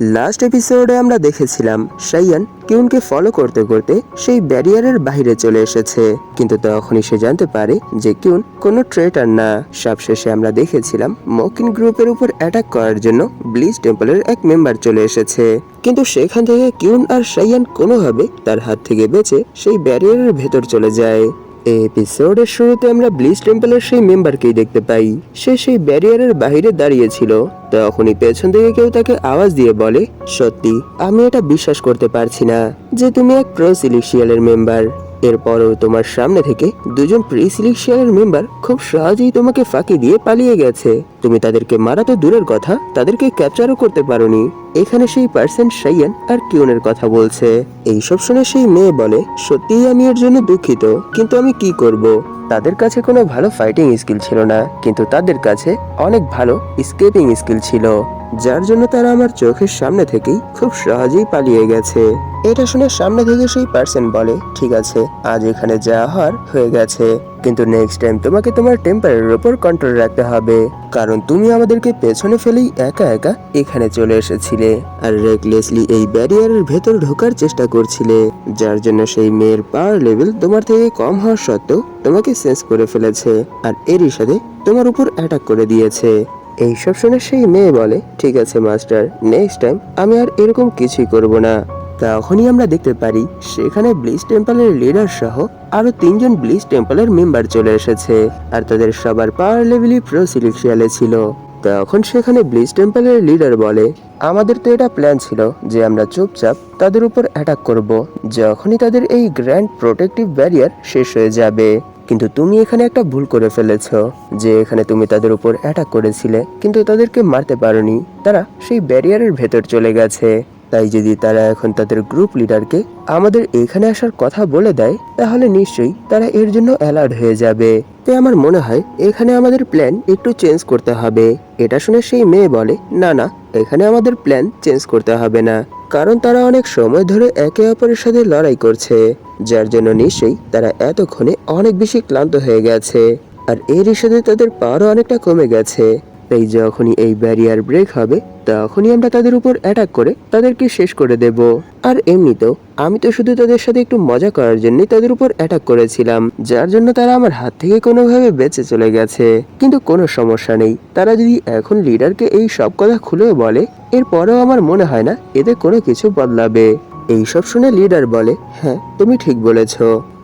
Last এপিসোডে আমরা দেখেছিলাম সাইয়ান কিউনকে ফলো করতে করতে সেই ব্যারিয়ারের বাইরে চলে এসেছে। কিন্তু তখনই সে জানতে পারে যে কিউন কোনো ট্রেটার না। সবশেষে আমরা দেখেছিলাম মকিন গ্রুপের উপর অ্যাটাক করার জন্য ব্লিচ টেম্পলের এক মেম্বার চলে এসেছে। কিন্তু সেখান থেকে কিউন আর সাইয়ান কোনোভাবে তার হাত থেকে বেঁচে সেই ব্যারিয়ারের ভেতর চলে যায়। এই এপিসোডের শুরুতে আমরা ব্লিস টেম্পলের সেই মেম্বারকেই দেখতে পাই। সে সেই ব্যারিয়ারের বাইরে দাঁড়িয়েছিল তখনই পেছন থেকে কেউ তাকে আওয়াজ দিয়ে বলে, সত্যি, আমি এটা বিশ্বাস করতে পারছি না যে তুমি এক প্রো সিলিশিয়ালের মেম্বার। এরপরও তোমার সামনে থেকে দুজন প্রি সিলিশিয়ালের মেম্বার খুব সহজেই তোমাকে ফাঁকি দিয়ে পালিয়ে গেছে। তুমি তাদেরকে মারা তো দূরের কথা, তাদেরকে ক্যাপচারও করতে পারোনি। এখানে সেই পার্সন সাইয়ান আর কিউনের কথা বলছে। এইসব শুনে সেই মেয়ে বলে, সত্যিই আমি এর জন্য দুঃখিত, কিন্তু আমি কি করব? তাদের কাছে কোনো ভালো ফাইটিং স্কিল ছিল না, কিন্তু তাদের কাছে অনেক ভালো স্কেপিং স্কিল ছিল, যার জন্য তারা আমার চোখের সামনে থেকেই খুব সহজেই পালিয়ে গেছে। এটা শুনে সামনে থেকে সেই পার্সন বলে, ঠিক আছে, আজ এখানে যা হওয়ার হয়ে গেছে। কিন্তু নেক্সট টাইম তোমাকে তোমার টেম্পারের উপর কন্ট্রোল রাখতে হবে। কারণ তুমি আমাদেরকে পেছনে ফেলেই একা একা এখানে চলে এসেছিলে আর রেকলেসলি এই ব্যারিয়ারের ভেতর ঢোকার চেষ্টা করছিলে। যার জন্য সেই মেয়ের পাওয়ার লেভেল তোমার থেকে কম হওয়ার সত্ত্বেও তোমাকে সেন্স করে ফেলেছে আর এরই সাথে তোমার উপর অ্যাটাক করে দিয়েছে। এইসব শুনে সেই মেয়ে বলে, ঠিক আছে মাস্টার নেক্সট টাইম আমি আর এরকম কিছুই করব না। তখনই আমরা দেখতে পারি, সেখানে ব্লিচ টেম্পলের লিডার সহ আরও তিনজন ব্লিচ টেম্পলের মেম্বার চলে এসেছে। আর তাদের সবার পাওয়ার লেভেলই প্রো ছিল। তখন সেখানে ব্লিচ টেম্পলের লিডার বলে, আমাদের তো এটা প্ল্যান ছিল যে আমরা চুপচাপ তাদের উপর অ্যাটাক করব, যখনই তাদের এই গ্র্যান্ড প্রোটেক্টিভ ব্যারিয়ার শেষ হয়ে যাবে। কিন্তু তুমি এখানে একটা ভুল করে ফেলেছ, যে এখানে তুমি তাদের উপর অ্যাটাক করেছিলে, কিন্তু তাদেরকে মারতে পারোনি। তারা সেই ব্যারিয়ারের ভেতর চলে গেছে। তাই যদি তারা এখন তাদের গ্রুপ লিডারকে আমাদের এখানে আসার কথা বলে দেয়, তাহলে নিশ্চয়ই তারা এর জন্য অ্যালার্ট হয়ে যাবে। তাই আমার মনে হয় এখানে আমাদের প্ল্যান একটু চেঞ্জ করতে হবে। এটা শুনে সেই মেয়ে বলে, না না, এখানে আমাদের প্ল্যান চেঞ্জ করতে হবে না। কারণ তারা অনেক সময় ধরে একে অপরের সাথে লড়াই করছে, যার জন্য নিশ্চয়ই তারা এতক্ষণে অনেক বেশি ক্লান্ত হয়ে গেছে। আর এরই সাথে তাদের পাওয়ারও অনেকটা কমে গেছে। তাই যখনই এই ব্যারিয়ার ব্রেক হবে, তখনই আমরা তাদের উপর অ্যাটাক করে তাদেরকে শেষ করে দেব। আর এমনিতেও, আমি তো শুধু তাদের সাথে একটু মজা করার জন্যই তাদের উপর অ্যাটাক করেছিলাম, যার জন্য তারা আমার হাত থেকে কোনোভাবে বেঁচে চলে গেছে। কিন্তু কোনো সমস্যা নেই, তারা যদি এখন লিডারকে এই সব কথা খুলেও বলে, এরপরেও আমার মনে হয় না এতে কোনো কিছু বদলাবে। এইসব শুনে লিডার বলে হ্যাঁ তুমি ঠিক বলেছ।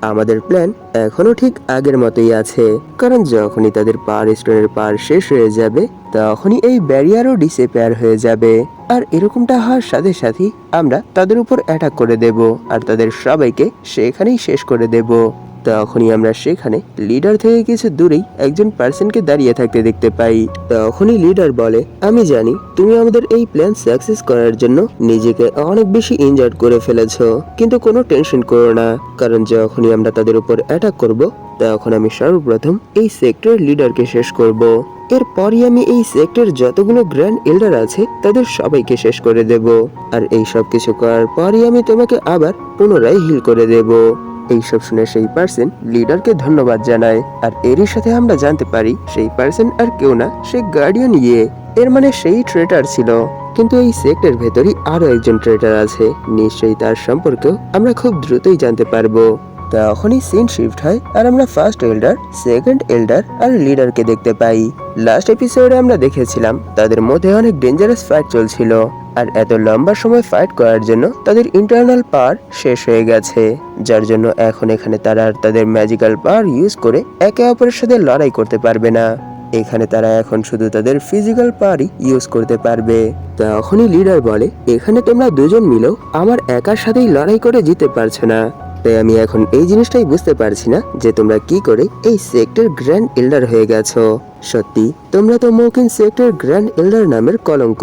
আমাদের প্ল্যান এখনও ঠিক আগের মতোই আছে। কারণ যখনই তাদের পার স্টোনের পার শেষ হয়ে যাবে, তখনই এই ব্যারিয়ারও ডিসেপেয়ার হয়ে যাবে। আর এরকমটা হওয়ার সাথে সাথেই আমরা তাদের উপর অ্যাটাক করে দেব, আর তাদের সবাইকে সেখানেই শেষ করে দেব। তখনই আমরা সেখানে। লিডার থেকে কিছু দূরেই একজন পার্সনকে দাঁড়িয়ে থাকতে দেখতে পাই। তখনই লিডার বলে, আমি জানি তুমি আমাদের এই প্ল্যান সাকসেস করার জন্য নিজেকে অনেক বেশি ইনজার্ড করে ফেলেছো। কিন্তু কোনো টেনশন করো না, কারণ যখনই আমরা তাদের উপর অ্যাটাক করব তখন আমি সর্বপ্রথম এই সেক্টরের লিডারকে শেষ করব। এরপরই আমি এই সেক্টর যতগুলো গ্র্যান্ড এল্ডার আছে, তাদের সবাইকে শেষ করে দেব। আর এই সব কিছু করার পরই আমি তোমাকে আবার পুনরায় হিল করে দেব। এইসব শুনে সেই পার্সন লিডারকে ধন্যবাদ জানায়। আর এরই সাথে আমরা জানতে পারি, সেই পার্সন আর কেউ না, সে গার্ডিয়ান ইয়ে। এর মানে সেই ট্রেটার ছিল। কিন্তু এই সেক্টর ভেতরই আরও একজন ট্রেটার আছে। নিশ্চয়ই তার সম্পর্কেও আমরা খুব দ্রুতই জানতে পারব। তখনই সিন শিফট হয় আর আমরা ফার্স্ট এল্ডার সেকেন্ড এল্ডার আর লিডারকে দেখতে পাই। লাস্ট এপিসোডে আমরা দেখেছিলাম, তাদের মধ্যে অনেক ডেঞ্জারাস ফাইট চলছিল। আর এত লম্বা সময় ফাইট করার জন্য তাদের ইন্টারনাল পাওয়ার শেষ হয়ে গেছে, যার জন্য এখন এখানে তারা আর তাদের ম্যাজিক্যাল পাওয়ার ইউজ করে একে অপরের সাথে লড়াই করতে পারবে না। এখানে তারা এখন শুধু তাদের ফিজিক্যাল পাওয়ারই ইউজ করতে পারবে। তখনই লিডার বলে, এখানে তোমরা দুজন মিলেও আমার একার সাথেই লড়াই করে জিতে পারছ না। তাই আমি এখন এই জিনিসটাই বুঝতে পারছি না যে তোমরা কি করে এই সেক্টর গ্র্যান্ড এল্ডার হয়ে গেছো। সত্যি, তোমরা তো মৌকিন সেক্টর গ্র্যান্ড এল্ডার নামের কলঙ্ক।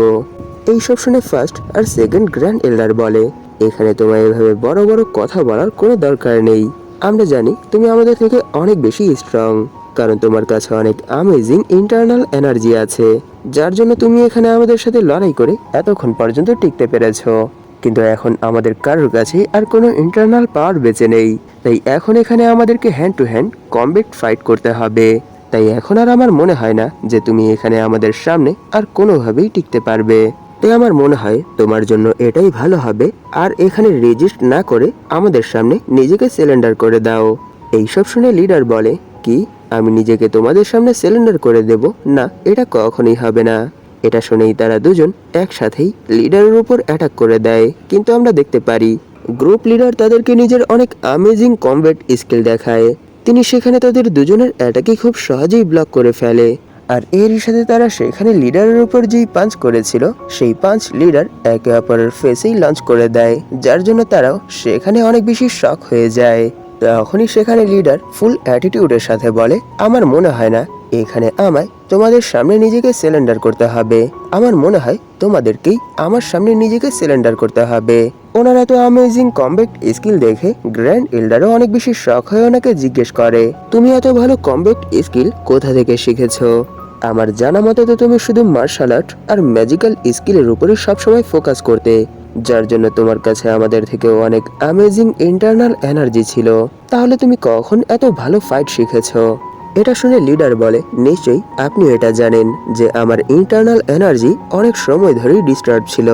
এইসব শুনে ফার্স্ট আর সেকেন্ড গ্র্যান্ড এল্ডার বলে, এখানে তোমার এভাবে বড় বড় কথা বলার কোনো দরকার নেই। আমরা জানি তুমি আমাদের থেকে অনেক বেশি স্ট্রং কারণ তোমার কাছে অনেক আমেজিং ইন্টারনাল এনার্জি আছে, যার জন্য তুমি এখানে আমাদের সাথে লড়াই করে এতক্ষণ পর্যন্ত টিকতে পেরেছ। কিন্তু এখন আমাদের কারোর কাছে আর কোনো ইন্টারনাল পাওয়ার বেঁচে নেই। তাই এখন এখানে আমাদেরকে hand to hand combat fight করতে হবে। তাই এখন আর আমার মনে হয় না যে তুমি এখানে আমাদের সামনে আর কোনোভাবেই টিকতে পারবে। তাই আমার মনে হয় তোমার জন্য এটাই ভালো হবে। আর এখানে রেজিস্ট না করে আমাদের সামনে নিজেকে সিলিন্ডার করে দাও। এইসব শুনে লিডার বলে, কি? আমি নিজেকে তোমাদের সামনে সিলিন্ডার করে দেব? না, এটা কখনোই হবে না। এটা শুনেই তারা দুজন একসাথেই লিডারের উপর অ্যাটাক করে দেয়। কিন্তু আমরা দেখতে পারি গ্রুপ লিডার তাদেরকে নিজের অনেক আমেজিং কমব্যাট স্কিল দেখায়। তিনি সেখানে তাদের দুজনের অ্যাটাকে খুব সহজেই ব্লক করে ফেলে। আর এরই সাথে তারা সেখানে লিডারের উপর যেই পাঞ্চ করেছিল, সেই পাঞ্চ লিডার একে অপরের ফেসেই লঞ্চ করে দেয়, যার জন্য তারাও সেখানে অনেক বেশি শখ হয়ে যায়। তখনই সেখানে লিডার ফুল অ্যাটিটিউডের সাথে বলে, আমার মনে হয় না, এখানে আমায় তোমাদের সামনে নিজেকে সিলিন্ডার করতে হবে। আমার মনে হয় তোমাদেরকেই আমার সামনে নিজেকে সিলিন্ডার করতে হবে। ওনারা তো অ্যামেজিং কমব্যাট স্কিল দেখে গ্র্যান্ড এল্ডারও অনেক বেশি শখ হয়ে ওনাকে জিজ্ঞেস করে, তুমি এত ভালো কমব্যাট স্কিল কোথা থেকে শিখেছো? আমার জানা মতে তো তুমি শুধু মার্শাল আর্ট আর ম্যাজিক্যাল স্কিলের উপরে সবসময় ফোকাস করতে, যার জন্য তোমার কাছে আমাদের থেকেও অনেক অ্যামেজিং ইন্টারনাল এনার্জি ছিল। তাহলে তুমি কখন এত ভালো ফাইট শিখেছো? এটা শুনে লিডার বলে, নিশ্চয়ই আপনি এটা জানেন যে আমার ইন্টারনাল এনার্জি অনেক সময় ধরেই ডিস্টার্ব ছিল,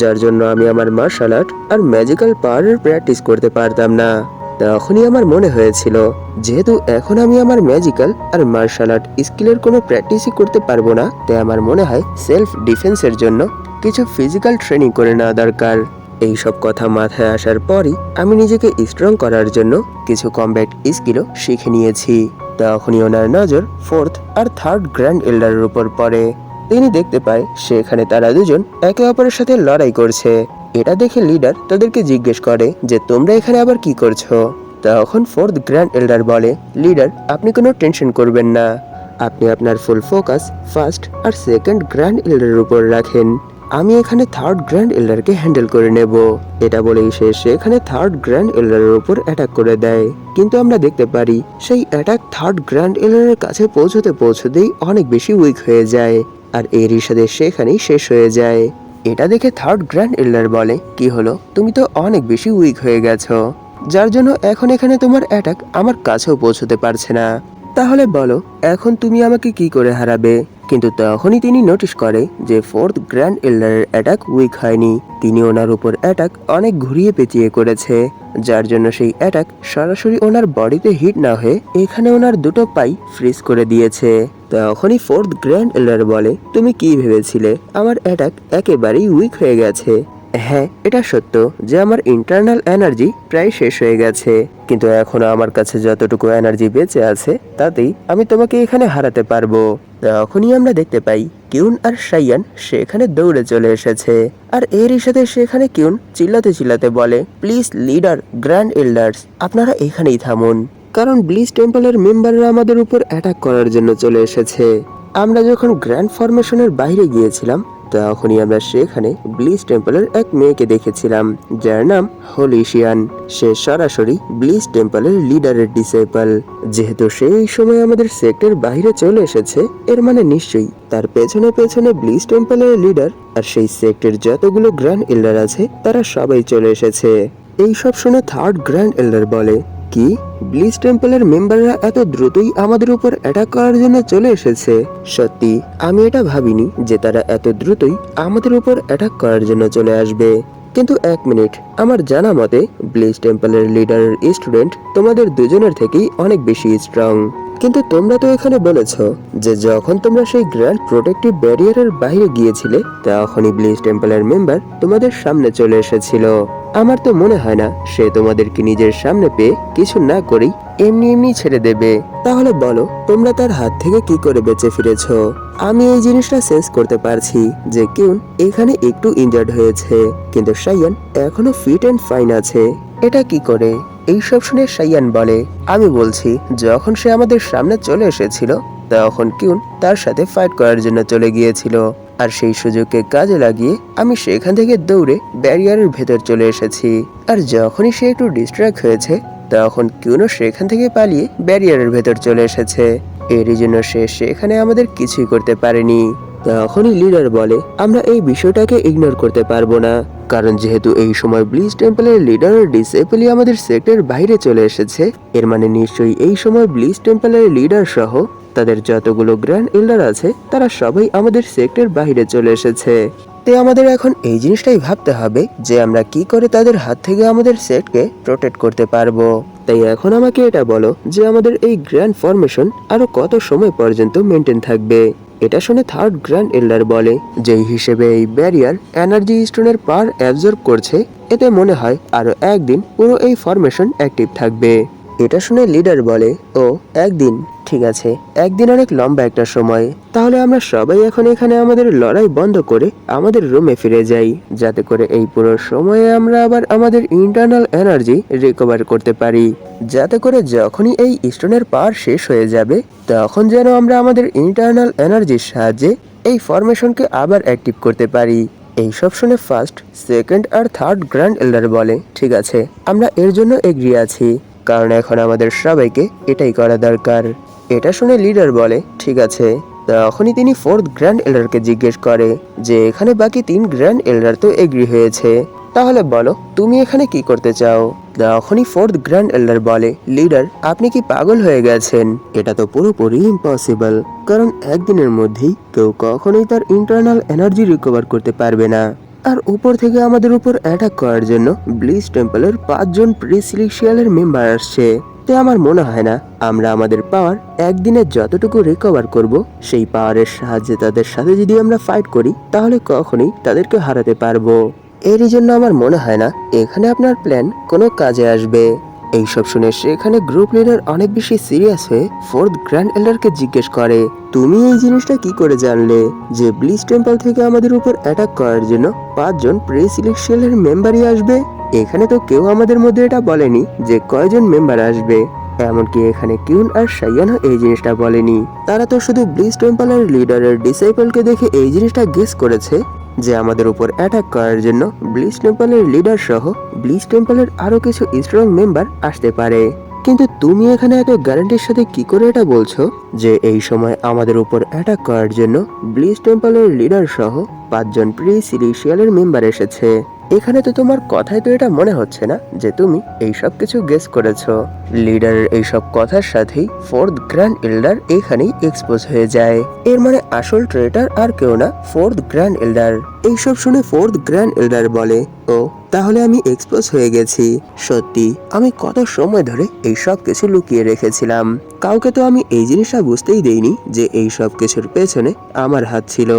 যার জন্য আমি আমার মার্শাল আর্ট আর ম্যাজিক্যাল পাওয়ারের প্র্যাকটিস করতে পারতাম না। তখনই আমার মনে হয়েছিল, যেহেতু এখন আমি আমার ম্যাজিক্যাল আর মার্শাল আর্ট স্কিলের কোনো প্র্যাকটিসই করতে পারব না, তাই আমার মনে হয় সেলফ ডিফেন্সের জন্য কিছু ফিজিক্যাল ট্রেনিং করে নেওয়া দরকার। এই সব কথা মাথায় আসার পরই আমি নিজেকে স্ট্রং করার জন্য কিছু কমব্যাট স্কিলও শিখে নিয়েছি। তখনই ওনার নজর ফোর্থ আর থার্ড গ্র্যান্ড এল্ডারের উপর পড়ে। তিনি দেখতে পায়, সেখানে তারা দুজন একে অপরের সাথে লড়াই করছে। এটা দেখে লিডার তাদেরকে জিজ্ঞেস করে যে, তোমরা এখানে আবার কি করছ? তখন ফোর্থ গ্র্যান্ড এল্ডার বলে লিডার আপনি কোনো টেনশন করবেন না। আপনি আপনার ফুল ফোকাস ফার্স্ট আর সেকেন্ড গ্র্যান্ড এল্ডারের উপর রাখেন। আমি এখানে থার্ড গ্র্যান্ড এল্ডারকে হ্যান্ডেল করে নেব। এটা বলেই সে সেখানে থার্ড গ্র্যান্ড এল্ডারের উপর অ্যাটাক করে দেয়। কিন্তু আমরা দেখতে পারি, সেই অ্যাটাক থার্ড গ্র্যান্ড এল্ডারের কাছে পৌঁছতে পৌঁছতেই অনেক বেশি উইক হয়ে যায়। আর এরই সাথে সেখানেই শেষ হয়ে যায়। এটা দেখে থার্ড গ্র্যান্ড এল্ডার বলে, কি হলো? তুমি তো অনেক বেশি উইক হয়ে গেছো। যার জন্য এখন এখানে তোমার অ্যাটাক আমার কাছেও পৌঁছতে পারছে না। তাহলে বলো, এখন তুমি আমাকে কি করে হারাবে? কিন্তু তখনই তিনি নোটিশ করে যে ফোর্থ গ্র্যান্ড এল্ডারের অ্যাটাক উইক হয়নি। তিনি ওনার উপর অ্যাটাক অনেক ঘুরিয়ে পেঁচিয়ে করেছে, যার জন্য সেই অ্যাটাক সরাসরি ওনার বডিতে হিট না হয়ে এখানে ওনার দুটো পাই ফ্রিজ করে দিয়েছে। তখনই ফোর্থ গ্র্যান্ড এল্ডার বলে, তুমি কি ভেবেছিলে? আমার অ্যাটাক একেবারেই উইক হয়ে গেছে। হ্যাঁ এটা সত্য যে আমার ইন্টারনাল এনার্জি প্রায় শেষ হয়ে গেছে। কিন্তু এখনও আমার কাছে যতটুকু এনার্জি বেঁচে আছে, তাতেই আমি তোমাকে এখানে হারাতে পারব। তখনই আমরা দেখতে পাই কিউন আর সাইয়ান সেখানে দৌড়ে চলে এসেছে। আর এরই সাথে সেখানে কিউন চিল্লাতে চিল্লাতে বলে প্লিজ লিডার গ্র্যান্ড এল্ডার্স আপনারা এখানেই থামুন। কারণ ব্লিজ টেম্পলের মেম্বাররা আমাদের উপর অ্যাটাক করার জন্য চলে এসেছে। আমরা যখন গ্র্যান্ড ফরমেশনের বাইরে গিয়েছিলাম তখনই আমরা সেখানে ব্লিজ টেম্পলের এক মেয়েকে দেখেছিলাম, যার নাম হোলিশিয়ান। সে সরাসরি ব্লিজ টেম্পলের লিডারের ডিসেপল যেহেতু সেই সময় আমাদের সেক্টর বাইরে চলে এসেছে, এর মানে নিশ্চয়ই তার পেছনে পেছনে ব্লিজ টেম্পলের লিডার আর সেই সেক্টর যতগুলো গ্র্যান্ড এল্ডার আছে, তারা সবাই চলে এসেছে। এই সব শুনে থার্ড গ্র্যান্ড এল্ডার বলে কি? ব্লিজ টেম্পলের মেম্বাররা এত দ্রুতই আমাদের উপর অ্যাটাক করার জন্য চলে এসেছে? সত্যি, আমি এটা ভাবিনি যে তারা এত দ্রুতই আমাদের উপর অ্যাটাক করার জন্য চলে আসবে। কিন্তু এক মিনিট, আমার জানা মতে ব্লিজ টেম্পলের লিডার স্টুডেন্ট তোমাদের দুজনের থেকেই অনেক বেশি স্ট্রং কিন্তু তোমরা তো এখানে বলেছ যে যখন তোমরা সেই গ্র্যান্ড প্রোটেক্টিভ ব্যারিয়ারের বাইরে গিয়েছিলে, তখনই ব্লিজ টেম্পলের মেম্বার তোমাদের সামনে চলে এসেছিল। আমার তো মনে হয় না সে তোমাদেরকে নিজের সামনে পেয়ে কিছু না করেই এমনি এমনি ছেড়ে দেবে। তাহলে বলো, তোমরা তার হাত থেকে কি করে বেঁচে ফিরেছো? আমি এই জিনিসটা সেন্স করতে পারছি যে কিউন এখানে একটু ইনজার্ড হয়েছে, কিন্তু সাইয়ান এখনও ফিট অ্যান্ড ফাইন আছে। এটা কি করে? এইসব শুনে সাইয়ান বলে, আমি বলছি, যখন সে আমাদের সামনে চলে এসেছিল, তখন কিউন তার সাথে ফাইট করার জন্য চলে গিয়েছিল। আর সেই সুযোগকে কাজে লাগিয়ে আমি সেখান থেকে দৌড়ে ব্যারিয়ারের ভেতর চলে এসেছি। আর যখনই সে একটু ডিস্ট্র্যাক্ট হয়েছে, তখন কিউনও সেখান থেকে পালিয়ে ব্যারিয়ারের ভেতর চলে এসেছে। এরই জন্য সে সেখানে আমাদের কিছুই করতে পারেনি। তখনই লিডার বলে, আমরা এই বিষয়টাকে ইগনোর করতে পারব না। কারণ যেহেতু এই সময় ব্লিজ টেম্পলের লিডার ডিসেবলই আমাদের সেক্টর বাইরে চলে এসেছে, এর মানে নিশ্চয়ই এই সময় ব্লিজ টেম্পলের লিডার সহ তাদের যতগুলো গ্র্যান্ড এল্ডার আছে, তারা সবাই আমাদের সেক্টর বাইরে চলে এসেছে। তে আমাদের এখন এই জিনিসটাই ভাবতে হবে যে আমরা কি করে তাদের হাত থেকে আমাদের সেটকে প্রোটেক্ট করতে পারব। তাই এখন আমাকে এটা বলো যে আমাদের এই গ্র্যান্ড ফরমেশন আরও কত সময় পর্যন্ত মেনটেন থাকবে? এটা শুনে থার্ড গ্র্যান্ড এল্ডার বলে, যেই হিসেবে এই ব্যারিয়ার এনার্জি স্টোনের পার অ্যাবজর্ব করছে, এতে মনে হয় আরও একদিন পুরো এই ফরমেশন অ্যাক্টিভ থাকবে। এটা শুনে লিডার বলে, ও, একদিন, ঠিক আছে, একদিন অনেক লম্বা একটা সময়। তাহলে আমরা সবাই এখন এখানে আমাদের লড়াই বন্ধ করে আমাদের রুমে ফিরে যাই, যাতে করে এই পুরো সময়ে আমরা আবার আমাদের ইন্টারনাল এনার্জি রিকভার করতে পারি। যাতে করে যখনই এই স্টোনের পার শেষ হয়ে যাবে, তখন যেন আমরা আমাদের ইন্টারনাল এনার্জির সাহায্যে এই ফরমেশনকে আবার অ্যাক্টিভ করতে পারি। এইসব শুনে ফার্স্ট সেকেন্ড আর থার্ড গ্র্যান্ড এল্ডার বলে, ঠিক আছে, আমরা এর জন্য এগ্রি আছি। কারণ এখন আমাদের সবাইকে এটাই করা দরকার। এটা শুনে লিডার বলে, ঠিক আছে। তখনই তিনি ফোর্থ গ্র্যান্ড এল্ডারকে জিজ্ঞেস করে যে, এখানে বাকি তিন গ্র্যান্ড এল্ডার তো এগ্রি হয়েছে। তাহলে বলো, তুমি এখানে কি করতে চাও? তখনই ফোর্থ গ্র্যান্ড এল্ডার বলে লিডার আপনি কি পাগল হয়ে গেছেন? এটা তো পুরোপুরি ইম্পসিবল কারণ একদিনের মধ্যেই কেউ কখনোই তার ইন্টারনাল এনার্জি রিকভার করতে পারবে না। আর উপর থেকে আমাদের উপর অ্যাটাক করার জন্য ব্লিজ টেম্পলের পাঁচজন প্রিসিলিশিয়ালের মেম্বার আসছে। তো আমার মনে হয় না, আমরা আমাদের পাওয়ার একদিনে যতটুকু রিকভার করব, সেই পাওয়ারের সাহায্যে তাদের সাথে যদি আমরা ফাইট করি, তাহলে কখনোই তাদেরকে হারাতে পারব। এরই জন্য আমার মনে হয় না, এখানে আপনার প্ল্যান কোনো কাজে আসবে। এইসব শুনে সেখানে গ্রুপ লিডার অনেক বেশি সিরিয়াস হয়ে ফোর্থ গ্র্যান্ড এল্ডারকে জিজ্ঞেস করে, তুমি এই জিনিসটা কি করে জানলে যে ব্লিচ টেম্পল থেকে আমাদের উপর অ্যাটাক করার জন্য পাঁচজন প্রে সিলেকশনের মেম্বারই আসবে? এখানে তো কেউ আমাদের মধ্যে এটা বলেনি যে কয়জন মেম্বার আসবে। এমনকি এখানে কিউন আর সাইয়ানও এই জিনিসটা বলেনি। তারা তো শুধু ব্লিচ টেম্পলের লিডারের ডিসাইপলকে দেখে এই জিনিসটা গেস করেছে। যে আমাদের উপর অ্যাটাক করার জন্য ব্লিচ টেম্পলের লিডার সহ ব্লিচ টেম্পলের আরও কিছু স্ট্রং মেম্বার আসতে পারে। কিন্তু তুমি এখানে এত গ্যারান্টির সাথে কি করে এটা বলছো? যে এই সময় আমাদের উপর অ্যাটাক করার জন্য ব্লিচ টেম্পলের লিডার সহ পাঁচজন প্রি সিলিশিয়ালের মেম্বার এসেছে। এখানে তো তোমার কথায় তো এটা মনে হচ্ছে না যে তুমি এই সব কিছু গেস করেছ। লিডারের এই সব কথার সাথেই ফোর্থ গ্র্যান্ড এল্ডার এখানেই এক্সপোজ হয়ে যায়। এর মানে আসল ট্রেটার আর কেউ না ফোর্থ গ্র্যান্ড এল্ডার এইসব শুনে ফোর্থ গ্র্যান্ড এল্ডার বলে, ও, তাহলে আমি এক্সপোজ হয়ে গেছি। সত্যি, আমি কত সময় ধরে এই সব কিছু লুকিয়ে রেখেছিলাম। কাউকে তো আমি এই জিনিসটা বুঝতেই দেইনি যে এই সব কিছুর পেছনে আমার হাত ছিল।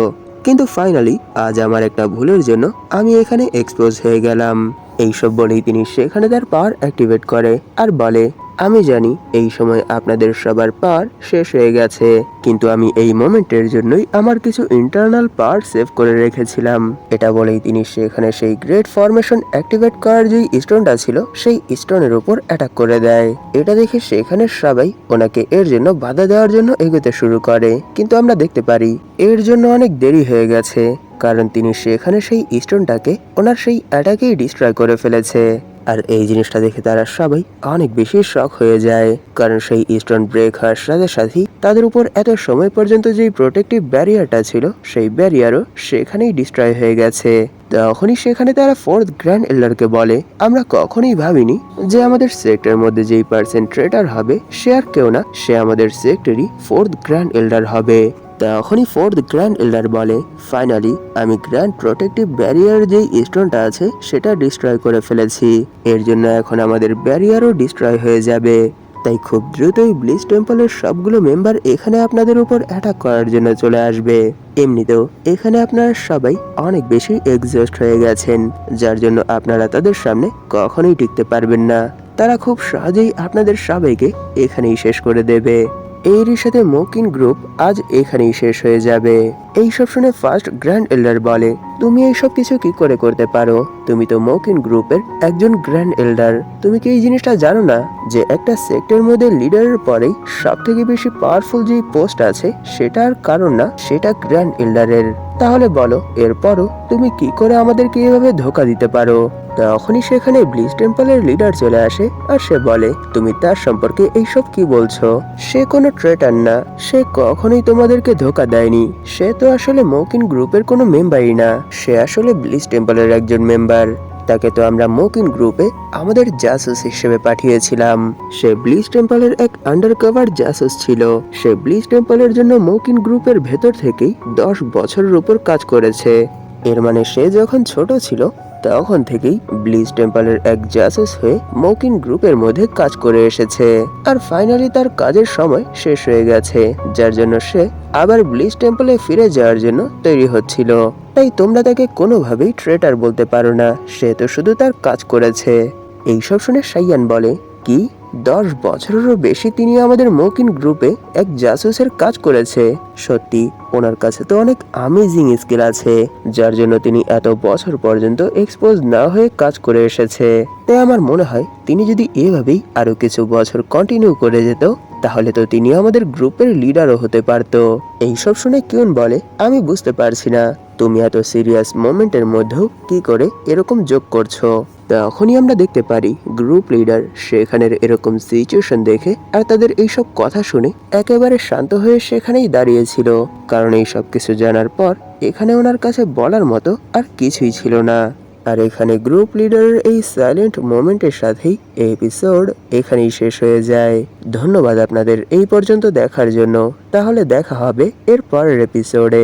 কিন্তু ফাইনালি আজ আমার একটা ভুলের জন্য আমি এখানে এক্সপোজ হয়ে গেলাম। এইসব বলেই তিনি সেখানে তার পাওয়ার অ্যাক্টিভেট করে আর বলে আমি জানি এই সময় আপনাদের সবার পার শেষ হয়ে গেছে, কিন্তু আমি এই মোমেন্টের জন্যই আমার কিছু ইন্টারনাল পার সেভ করে রেখেছিলাম। এটা বলেই তিনি সেখানে সেই গ্রেট ফরমেশন অ্যাক্টিভেট করার যেই স্টোনটা ছিল, সেই স্টোনের উপর অ্যাটাক করে দেয়। এটা দেখে সেখানে সবাই ওনাকে এর জন্য বাধা দেওয়ার জন্য এগোতে শুরু করে। কিন্তু আমরা দেখতে পারি, এর জন্য অনেক দেরি হয়ে গেছে, কারণ তিনি সেখানে সেই স্টোনটাকে ওনার সেই অ্যাটাকেই ডিস্ট্রয় করে ফেলেছে। আর এই জিনিসটা দেখে তারা সবাই অনেক বেশি শখ হয়ে যায়। কারণ সেই ইস্টার্ন ব্রেক হওয়ার সাথে সাথেই তাদের উপর এত সময় পর্যন্ত যেই প্রোটেক্টিভ ব্যারিয়ারটা ছিল, সেই ব্যারিয়ারও সেখানেই ডিস্ট্রয় হয়ে গেছে। তখনই সেখানে তারা ফোর্থ গ্র্যান্ড এল্ডারকে বলে, আমরা কখনোই ভাবিনি যে আমাদের সেক্টর মধ্যে যেই পার্সেন্ট ট্রেডার হবে, সে আর কেউ না, সে আমাদের সেক্টরই ফোর্থ গ্র্যান্ড এল্ডার হবে। তখনই ফোর্থ গ্র্যান্ড এল্ডার বলে। ফাইনালি, আমি গ্র্যান্ড প্রোটেক্টিভ ব্যারিয়ার যেই স্টোনটা আছে, সেটা ডিস্ট্রয় করে ফেলেছি। এর জন্য এখন আমাদের ব্যারিয়ারও ডিস্ট্রয় হয়ে যাবে। তাই খুব দ্রুতই ব্লিচ টেম্পলের সবগুলো মেম্বার এখানে আপনাদের উপর অ্যাটাক করার জন্য চলে আসবে। এমনিতেও, এখানে আপনারা সবাই অনেক বেশি এক্সস্ট হয়ে গেছেন, যার জন্য আপনারা তাদের সামনে কখনোই টিকতে পারবেন না। তারা খুব সহজেই আপনাদের সবাইকে এখানেই শেষ করে দেবে। এরই সাথে মকিন গ্রুপ আজ এখানেই শেষ হয়ে যাবে। এই সব শুনে ফার্স্ট গ্র্যান্ড এল্ডার বলে, তুমি এইসব কিছু কি করে করতে পারো? তুমি তো মকিন গ্রুপের একজন গ্র্যান্ড এল্ডার তুমি কি এই জিনিসটা জানো না যে একটা সেক্টর মধ্যে লিডারের পরেই সব থেকে বেশি পাওয়ারফুল যে পোস্ট আছে, সেটার কারণ না, সেটা গ্র্যান্ড এল্ডারের তাহলে বলো, এরপরও তুমি কি করে আমাদেরকে এভাবে ধোকা দিতে পারো? তখনই সেখানে ব্লিচ টেম্পলের লিডার চলে আসে আর সে বলে, তুমি তার সম্পর্কে এইসব কি বলছো? সে কোনো ট্রেটার না। সে কখনোই তোমাদেরকে ধোকা দেয়নি। সে তো আসলে মৌকিন গ্রুপের কোনো মেম্বারই না। সে আসলে ব্লিজ টেম্পলের একজন মেম্বার তাকে তো আমরা মোকিন গ্রুপে আমাদের জাসুস হিসেবে পাঠিয়েছিলাম। সে ব্লিচ টেম্পলের এক আন্ডারকভার জাসুস ছিল। সে ব্লিচ টেম্পলের জন্য মোকিন গ্রুপের ভেতর থেকেই দশ বছরের উপর কাজ করেছে। এর মানে সে যখন ছোট ছিল, তখন থেকেই ব্লিজ টেম্পলের এক জাসুস হয়ে মৌকিন গ্রুপের মধ্যে কাজ করে এসেছে। আর ফাইনালি তার কাজের সময় শেষ হয়ে গেছে, যার জন্য সে আবার ব্লিজ টেম্পলে ফিরে যাওয়ার জন্য তৈরি হচ্ছিল। তাই তোমরা তাকে কোনোভাবেই ট্রেটার বলতে পারো না। সে তো শুধু তার কাজ করেছে। এইসব শুনে সাইয়ান বলে, কি? দশ বছরেরও বেশি তিনি আমাদের মৌকিন গ্রুপে এক জাসুসের কাজ করেছে। সত্যি, ওনার কাছে তো অনেক আমেজিং স্কিল আছে, যার জন্য তিনি এত বছর পর্যন্ত এক্সপোজ না হয়ে কাজ করে এসেছে। তাই আমার মনে হয়, তিনি যদি এভাবেই আরও কিছু বছর কন্টিনিউ করে যেত, তাহলে তো তিনি আমাদের গ্রুপের লিডারও হতে পারতো। এইসব শুনে কিউন বলে, আমি বুঝতে পারছি না। তুমি এত সিরিয়াস মোমেন্টের মধ্যেও কি করে এরকম যোগ করছ? তখনই আমরা দেখতে পারি গ্রুপ লিডার সেখানের এরকম সিচুয়েশন দেখে আর তাদের এইসব কথা শুনে একেবারে শান্ত হয়ে সেখানেই দাঁড়িয়েছিল। কারণ এই সব কিছু জানার পর এখানে ওনার কাছে বলার মতো আর কিছুই ছিল না। আর এখানে গ্রুপ লিডারের এই সাইলেন্ট মোমেন্টের সাথেই এপিসোড এখানেই শেষ হয়ে যায়। ধন্যবাদ আপনাদের এই পর্যন্ত দেখার জন্য। তাহলে দেখা হবে এর পরের এপিসোডে